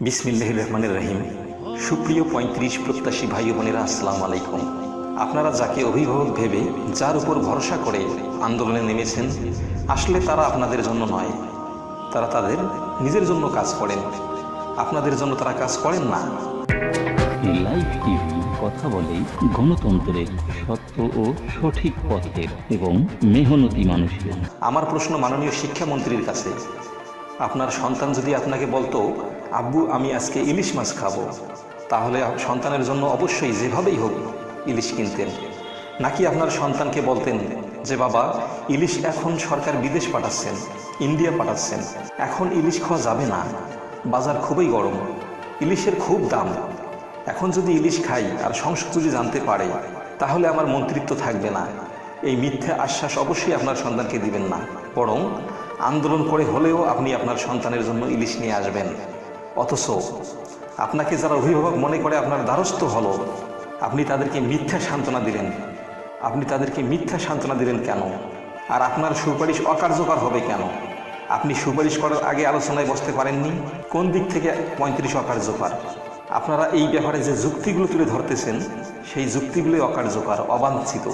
বিসমিল্লাহ রহমানের রহিম। সুপ্রিয় পঁয়ত্রিশ প্রত্যাশী ভাই বোনেরা আসসালামু আলাইকুম। আপনারা যাকে অভিভাবক ভেবে যার উপর ভরসা করে আন্দোলনে নেমেছেন আসলে তারা আপনাদের জন্য নয়। তারা তাদের নিজের জন্য কাজ করেন। আপনাদের জন্য তারা কাজ করেন না। লাইভ টিভি কথা বলে গণতন্ত্রের সত্য ও সঠিক পথের এবং মেহনতি মানুষের। আমার প্রশ্ন মাননীয় শিক্ষামন্ত্রীর কাছে। আপনার সন্তান যদি আপনাকে বলতো আব্বু, আমি আজকে ইলিশ মাছ খাব। তাহলে সন্তানের জন্য অবশ্যই যেভাবেই হোক ইলিশ কিনতেন। নাকি আপনার সন্তানকে বলতেন যে, বাবা, ইলিশ এখন সরকার বিদেশ পাঠাচ্ছেন, ইন্ডিয়া পাঠাচ্ছেন, এখন ইলিশ খাওয়া যাবে না, বাজার খুবই গরম, ইলিশের খুব দাম। এখন যদি ইলিশ খাই আর সংসদ যদি জানতে পারে, তাহলে আমার মন্ত্রিত্ব থাকবে না। এই মিথ্যা আশ্বাস অবশ্যই আপনার সন্তানকে দিবেন না। বরং আন্দোলন করে হলেও আপনি আপনার সন্তানের জন্য ইলিশ নিয়ে আসবেন। অথচ আপনাকে যারা অভিভাবক মনে করে আপনার দ্বারস্থ হলো, আপনি তাদেরকে মিথ্যা সান্ত্বনা দিলেন। আপনি তাদেরকে মিথ্যা সান্ত্বনা দিলেন কেন? আর আপনার সুপারিশ অকার্যকর হবে কেন? আপনি সুপারিশ করার আগে আলোচনায় বসতে পারেননি? কোন দিক থেকে পঁয়ত্রিশ অকার্যকর? আপনারা এই ব্যাপারে যে যুক্তিগুলো তুলে ধরতেছেন, সেই যুক্তিগুলি অকার্যকর, অবাঞ্ছিত।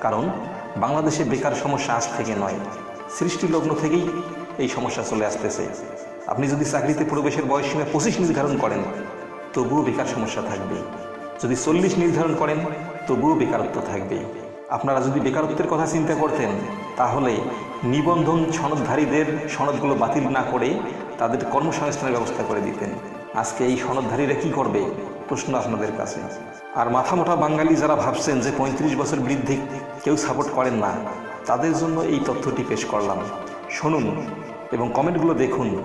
কারণ বাংলাদেশে বেকার সমস্যা আজ থেকে নয় সৃষ্টি লগ্ন থেকেই এই সমস্যা চলে আসতেছে। আপনি যদি চাকরিতে প্রবেশের বয়সসীমা পঁচিশ নির্ধারণ করেন, তবুও বেকার সমস্যা থাকবে। যদি চল্লিশ নির্ধারণ করেন, তবুও বেকারত্ব থাকবে। আপনারা যদি বেকারত্বের কথা চিন্তা করতেন, তাহলে নিবন্ধন সনদধারীদের সনদগুলো বাতিল না করে তাদের কর্মসংস্থানের ব্যবস্থা করে দিতেন। আজকে এই সনদধারীরা কি করবে? প্রশ্ন আপনাদের কাছে। আর মাথামোটা বাঙালি যারা ভাবছেন যে পঁয়ত্রিশ বছর বৃদ্ধি কেউ সাপোর্ট করেন না, তাদের জন্য এই তথ্যটি পেশ করলাম। শুনুন এবং কমেন্টগুলো দেখুন।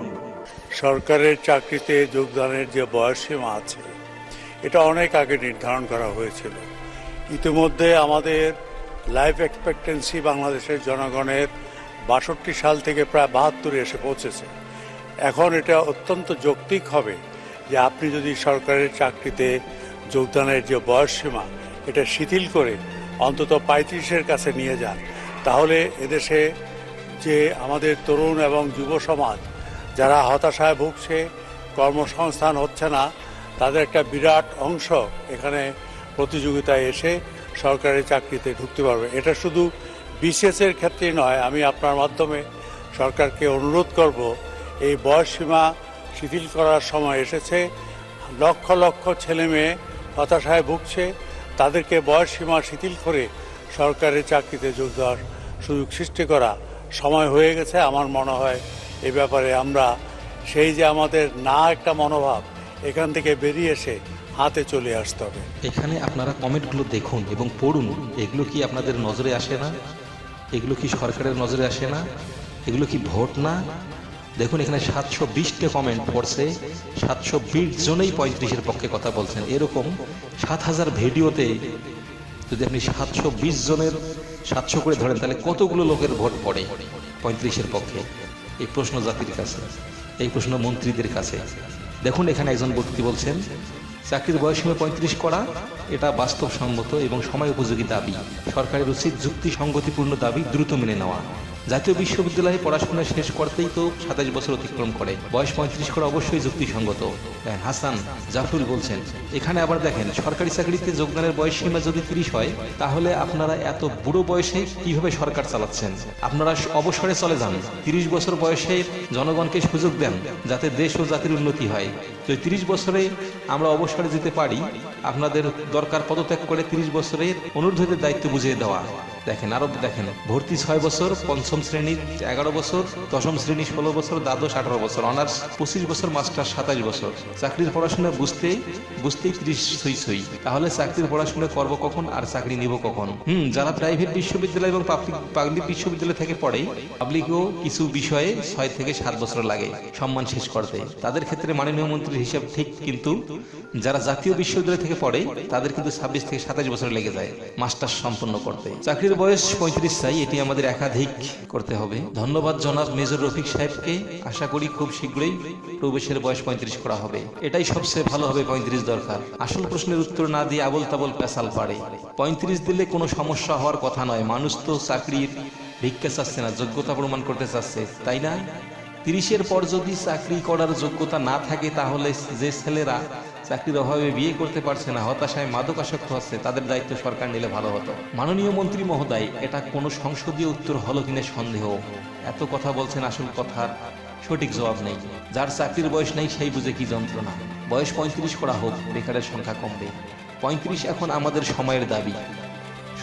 সরকারের চাকরিতে যোগদানের যে বয়সসীমা আছে, এটা অনেক আগে নির্ধারণ করা হয়েছিল। ইতিমধ্যে আমাদের লাইফ এক্সপেক্টেন্সি বাংলাদেশের জনগণের বাষট্টি সাল থেকে প্রায় বাহাত্তরে এসে পৌঁছেছে। এখন এটা অত্যন্ত যৌক্তিক হবে যে আপনি যদি সরকারের চাকরিতে যোগদানের যে বয়সসীমা, এটা শিথিল করে অন্তত পঁয়ত্রিশের কাছে নিয়ে যান, তাহলে এদেশে যে আমাদের তরুণ এবং যুব সমাজ যারা হতাশায় ভুগছে, কর্মসংস্থান হচ্ছে না, তাদের একটা বিরাট অংশ এখানে প্রতিযোগিতায় এসে সরকারি চাকরিতে ঢুকতে পারবে। এটা শুধু বিসিএসের ক্ষেত্রেই নয়, আমি আপনার মাধ্যমে সরকারকে অনুরোধ করব, এই বয়সসীমা শিথিল করার সময় এসেছে, লক্ষ লক্ষ ছেলে মেয়ে হতাশায় ভুগছে, তাদেরকে বয়সসীমা শিথিল করে সরকারি চাকরিতে যোগ দেওয়ার সুযোগ সৃষ্টি করা সময় হয়ে গেছে, আমার মনে হয় এ ব্যাপারে আমরা সেই যে আমাদের না একটা মনোভাব, এখান থেকে বেরিয়ে এসে হাতে চলে আসতে হবে। এখানে আপনারা কমেন্টগুলো দেখুন এবং পড়ুন, এগুলো কি আপনাদের নজরে আসে না? এগুলো কি সরকারের নজরে আসে না? এগুলো কি ভোট না? দেখুন, এখানে সাতশো বিশটা কমেন্ট পড়ছে, সাতশো বিশ জনেই পঁয়ত্রিশের পক্ষে কথা বলছেন। এরকম সাত হাজার ভিডিওতে যদি আপনি সাতশো বিশ জনের সাতশো করে ধরেন, তাহলে কতগুলো লোকের ভোট পড়ে পঁয়ত্রিশের পক্ষে? এই প্রশ্ন জাতির কাছে, এই প্রশ্ন মন্ত্রীদের কাছে। দেখুন, এখানে একজন ব্যক্তি বলছেন, চাকরির বয়সীমা পঁয়ত্রিশ করা, এটা বাস্তবসম্মত এবং সময় উপযোগী দাবি। সরকারের উচিত যুক্তি সংগতিপূর্ণ দাবি দ্রুত মেনে নেওয়া। জাতীয় বিশ্ববিদ্যালয়ে পড়াশোনা শেষ করতেই তো সাতাশ বছর অতিক্রম করে। বয়স পঁয়ত্রিশ করা অবশ্যই যুক্তিসঙ্গত। হ্যাঁ, হাসান জাফরুল বলছেন এখানে আবার দেখেন সরকারি চাকরিতে যোগদানের বয়স সীমা যদি তিরিশ হয় তাহলে আপনারা এত বুড়ো বয়সে কীভাবে সরকার চালাচ্ছেন? আপনারা অবসরে চলে যান তিরিশ বছর বয়সে জনগণকে সুযোগ দেন যাতে দেশ ও জাতির উন্নতি হয়। তো তিরিশ বছরে আমরা অবসরে যেতে পারি আপনাদের দরকার পদত্যাগ করে তিরিশ বছরের অনুর্ধদের দায়িত্ব বুঝিয়ে দেওয়া। দেখেন, আরও দেখেন, ভর্তি ছয় বছর, পঞ্চম শ্রেণির এগারো বছর, দশম শ্রেণি ষোলো বছর, দ্বাদশ আঠারো বছর, অনার্স পঁচিশ বছর মাস্টার সাতাশ বছর। চাকরির পড়াশোনা বুঝতে বুঝতেই ত্রিশ সই সই তাহলে চাকরির পড়াশোনা করব কখন আর চাকরি নিব কখন? হুম, যারা প্রাইভেট বিশ্ববিদ্যালয় এবং পাবলিক পাবলিক বিশ্ববিদ্যালয় থেকে পড়ে, পাবলিকও কিছু বিষয়ে ছয় থেকে সাত বছর লাগে সম্মান শেষ করতে। তাদের ক্ষেত্রে মাননীয় মন্ত্রীর হিসাব ঠিক, কিন্তু যারা জাতীয় বিশ্ববিদ্যালয় থেকে পড়ে, তাদের কিন্তু ছাব্বিশ থেকে সাতাশ বছর লেগে যায় মাস্টার সম্পন্ন করতে। চাকরির বয়স পঁয়ত্রিশ চাই এটি আমাদের একাধিক করতে হবে। ধন্যবাদ জনাব মেজর রফিক সাহেবকে। আশা করি খুব শীঘ্রই প্রবেশের বয়স পঁয়ত্রিশ করা হবে। এটাই সবচেয়ে ভালো হবে পঁয়ত্রিশ দরকার। আসল প্রশ্নের উত্তর না দিয়ে আবল তাবল পেশাল পারে। পঁয়ত্রিশ দিলে কোনো সমস্যা হওয়ার কথা নয়। মানুষ তো চাকরির ভিক্ষা চাচ্ছে না, যোগ্যতা প্রমাণ করতে চাচ্ছে, তাই না? তিরিশের পর যদি চাকরি করার যোগ্যতা না থাকে, তাহলে যে ছেলেরা চাকরির অভাবে বিয়ে করতে পারছে না, হতাশায় মাদকাসক্ত হচ্ছে, তাদের দায়িত্ব সরকার নিলে ভালো হতো। মাননীয় মন্ত্রী মহোদয়, এটা কোনো সংসদীয় উত্তর হলো কিনা সন্দেহ। এত কথা বলছেন আসল কথার সঠিক জবাব নেই। যার চাকরির বয়স নেই, সেই বুঝে কি যন্ত্রণা। বয়স পঁয়ত্রিশ করা হোক, বেকারের সংখ্যা কমবে। পঁয়ত্রিশ এখন আমাদের সময়ের দাবি।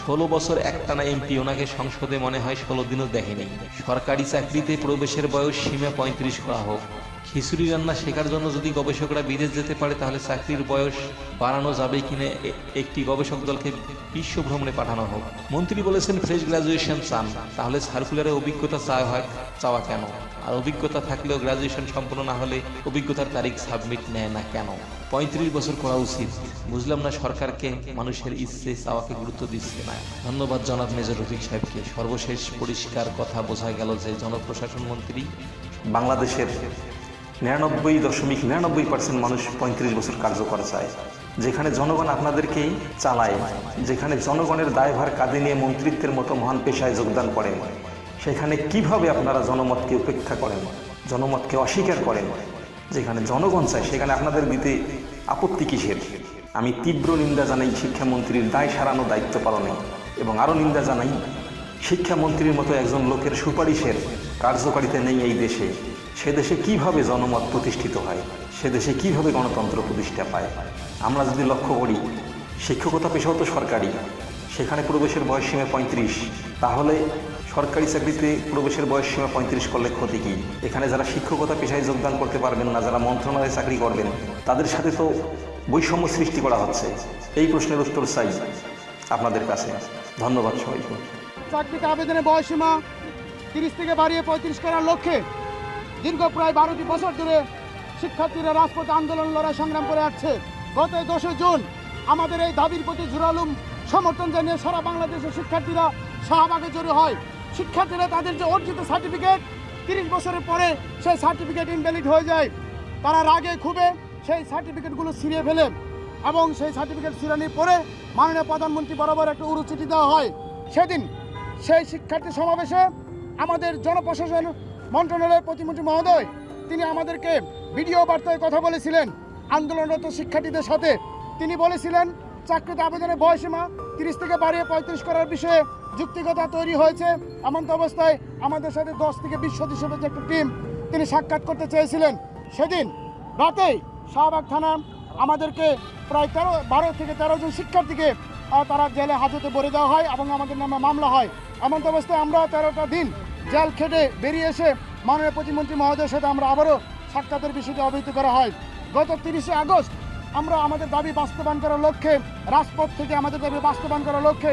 ষোলো বছর একটানা এমপি, ওনাকে সংসদে মনে হয় ষোলো দিনও দেখেনি। সরকারি চাকরিতে প্রবেশের বয়স সীমা পঁয়ত্রিশ করা হোক। খিচুড়ি রান্না শেখার জন্য যদি গবেষকরা বিদেশ যেতে পারে, তাহলে চাকরির বয়স বাড়ানো যাবে কিনা একটি গবেষক দলকে বিশ্ব ভ্রমণে পাঠানো হোক। মন্ত্রী বলেছেন ফ্রেশ গ্রাজুয়েশন চান। তাহলে সার্কুলারে অভিজ্ঞতা চাওয়া হয়, চাওয়া কেন? আর অভিজ্ঞতা থাকলেও গ্রাজুয়েশন সম্পন্ন না হলে অভিজ্ঞতার তারিখ সাবমিট নেয় না কেন? পঁয়ত্রিশ বছর করা উচিত। বুঝলাম না সরকারকে মানুষের ইচ্ছে চাওয়াকে গুরুত্ব দিচ্ছে না। ধন্যবাদ জনাব মেজর রফিক সাহেবকে। সর্বশেষ পরিষ্কার কথা বোঝা গেল যে জনপ্রশাসন মন্ত্রী বাংলাদেশের নিরানব্বই দশমিক নিরানব্বই পার্সেন্ট মানুষ পঁয়ত্রিশ বছর কার্যকর চায়। যেখানে জনগণ আপনাদেরকেই চালায়, যেখানে জনগণের দায়ভার কাঁধে নিয়ে মন্ত্রিত্বের মতো মহান পেশায় যোগদান করেন, সেখানে কীভাবে আপনারা জনমতকে উপেক্ষা করেন, জনমতকে অস্বীকার করেন? যেখানে জনগণ চায়, সেখানে আপনাদের দিতে আপত্তি কিসের? আমি তীব্র নিন্দা জানাই শিক্ষামন্ত্রীর দায় সারানো দায়িত্ব পালনে এবং আরও নিন্দা জানাই শিক্ষামন্ত্রীর মতো একজন লোকের সুপারিশের কার্যকারিতা নেই এই দেশে। সে দেশে কীভাবে জনমত প্রতিষ্ঠিত হয়? সে দেশে কীভাবে গণতন্ত্র প্রতিষ্ঠা পায়? আমরা যদি লক্ষ্য করি, শিক্ষকতা পেশাও তো সরকারি। সেখানে প্রবেশের বয়স সীমা পঁয়ত্রিশ। তাহলে সরকারি চাকরিতে প্রবেশের বয়স সীমা পঁয়ত্রিশ করলে ক্ষতি কী? এখানে যারা শিক্ষকতা পেশায় যোগদান করতে পারবেন না, যারা মন্ত্রণালয়ে চাকরি করবেন, তাদের সাথে তো বৈষম্য সৃষ্টি করা হচ্ছে। এই প্রশ্নের উত্তর চাই আপনাদের কাছে। ধন্যবাদ সবাইকে। চাকরিতে আবেদনের বয়সীমা তিরিশ থেকে বাড়িয়ে পঁয়ত্রিশ করার লক্ষ্যে দীর্ঘ প্রায় বারোটি বছর ধরে শিক্ষার্থীরা রাজপথ আন্দোলন লড়াই সংগ্রাম করে আসছে। গত দশই জুন আমাদের এই দাবির প্রতি জোরালুম সমর্থন জানিয়ে সারা বাংলাদেশের শিক্ষার্থীরা শাহবাগে জড়ো হয়। শিক্ষার্থীরা তাদের যে অর্জিত সার্টিফিকেট, তিরিশ বছরের পরে সেই সার্টিফিকেট ইনভ্যালিড হয়ে যায়। তারা রাগে খুবে সেই সার্টিফিকেটগুলো ছিঁড়ে ফেলে এবং সেই সার্টিফিকেট ছিঁড়ানির পরে মাননীয় প্রধানমন্ত্রী বরাবর একটা উড়ুচিঠি দেওয়া হয়। সেদিন সেই শিক্ষার্থী সমাবেশে আমাদের জনপ্রশাসন মন্ত্রণালয়ের প্রতিমন্ত্রী মহোদয়, তিনি আমাদেরকে ভিডিও বার্তায় কথা বলেছিলেন আন্দোলনরত শিক্ষার্থীদের সাথে। তিনি বলেছিলেন, চাকরিতে আবেদনের বয়সীমা তিরিশ থেকে বাড়িয়ে পঁয়ত্রিশ করার বিষয়ে যুক্তিকতা তৈরি হয়েছে। এমন অবস্থায় আমাদের সাথে দশ থেকে বিশ সদস্যের যে একটা টিম তিনি সাক্ষাৎ করতে চেয়েছিলেন। সেদিন রাতেই শাহবাগ থানা আমাদেরকে প্রায় তেরো, বারো থেকে তেরো জন শিক্ষার্থীকে তারা জেলে হাজতে ভরে দেওয়া হয় এবং আমাদের নামে মামলা হয়। এমন অবস্থায় আমরা তেরোটা দিন জেল খেটে বেরিয়ে এসে মাননীয় প্রতিমন্ত্রী মহোদয়ের সাথে আমরা আবারও সাক্ষাতের বিষয়টি অবহিত করা হয়। গত তিরিশে আগস্ট আমরা আমাদের দাবি বাস্তবায়ন করার লক্ষ্যে, রাজপথ থেকে আমাদের দাবি বাস্তবায়ন করার লক্ষ্যে